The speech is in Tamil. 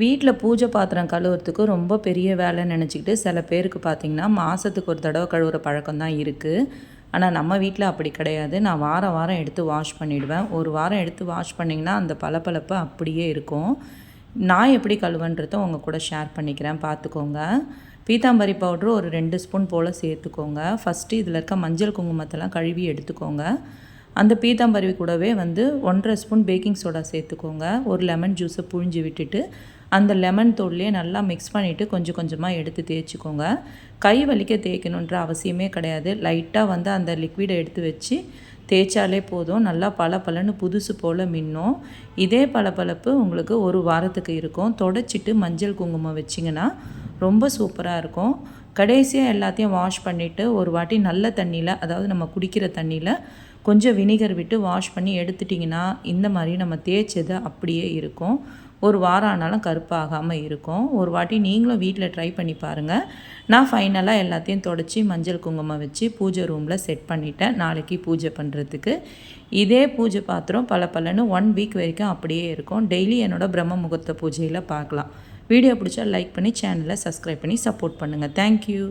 வீட்டில் பூஜை பாத்திரம் கழுவுறதுக்கு ரொம்ப பெரிய வேலைன்னு நினச்சிக்கிட்டு சில பேருக்கு பார்த்திங்கன்னா மாதத்துக்கு ஒரு தடவை கழுவுற பழக்கம் தான் இருக்குது ஆனால் நம்ம வீட்டில் அப்படி கிடையாது. நான் வாரம் வாரம் எடுத்து வாஷ் பண்ணிவிடுவேன் ஒரு வாரம் எடுத்து வாஷ் பண்ணிங்கன்னா அந்த பளபளப்பு அப்படியே இருக்கும். நான் எப்படி கழுவுன்றதை உங்கள் கூட ஷேர் பண்ணிக்கிறேன். பார்த்துக்கோங்க பீத்தாம்பரி பவுட்ரு ஒரு ரெண்டு ஸ்பூன் போல் சேர்த்துக்கோங்க. ஃபஸ்ட்டு இதில் இருக்க மஞ்சள் குங்குமத்தெல்லாம் கழுவி எடுத்துக்கோங்க. அந்த பீத்தாம்பருவி கூடவே வந்து ஒன்றரை ஸ்பூன் பேக்கிங் சோடா சேர்த்துக்கோங்க. ஒரு லெமன் ஜூஸை புழிஞ்சு விட்டுட்டு அந்த லெமன் தூள்லேயே நல்லா மிக்ஸ் பண்ணிவிட்டு கொஞ்சம் கொஞ்சமாக எடுத்து தேய்ச்சிக்கோங்க. கை வலிக்க தேய்க்கணுன்ற அவசியமே கிடையாது. லைட்டாக வந்து அந்த லிக்விடை எடுத்து வச்சு தேய்ச்சாலே போதும். நல்லா பல பலன்னு புதுசு போல் மின்னும். இதே பளபளப்பு உங்களுக்கு ஒரு வாரத்துக்கு இருக்கும். தொடச்சிட்டு மஞ்சள் குங்குமம் வச்சிங்கன்னா ரொம்ப சூப்பராக இருக்கும். கடைசியாக எல்லாத்தையும் வாஷ் பண்ணிவிட்டு ஒரு வாட்டி நல்ல தண்ணியில் அதாவது நம்ம குடிக்கிற தண்ணியில் கொஞ்சம் வினிகர் விட்டு வாஷ் பண்ணி எடுத்துட்டிங்கன்னா இந்த மாதிரி நம்ம தேய்ச்சது அப்படியே இருக்கும். ஒரு வாரம் ஆனாலும் கருப்பாகாமல் இருக்கும். ஒரு வாட்டி நீங்களும் வீட்டில் ட்ரை பண்ணி பாருங்கள் நான் ஃபைனலாக எல்லாத்தையும் தொடச்சி மஞ்சள் குங்குமம் வச்சு பூஜை ரூமில் செட் பண்ணிட்டேன். நாளைக்கு பூஜை பண்ணுறதுக்கு இதே பூஜை பாத்திரம் பல பலன்னு ஒன் வீக் வரைக்கும் அப்படியே இருக்கும். டெய்லி என்னோடய பிரம்ம முகூர்த்த பூஜையில் பார்க்கலாம் வீடியோ பிடிச்சா லைக் பண்ணி சேனலை சப்ஸ்கிரைப் பண்ணி சப்போர்ட் பண்ணுங்கள் தேங்க்யூ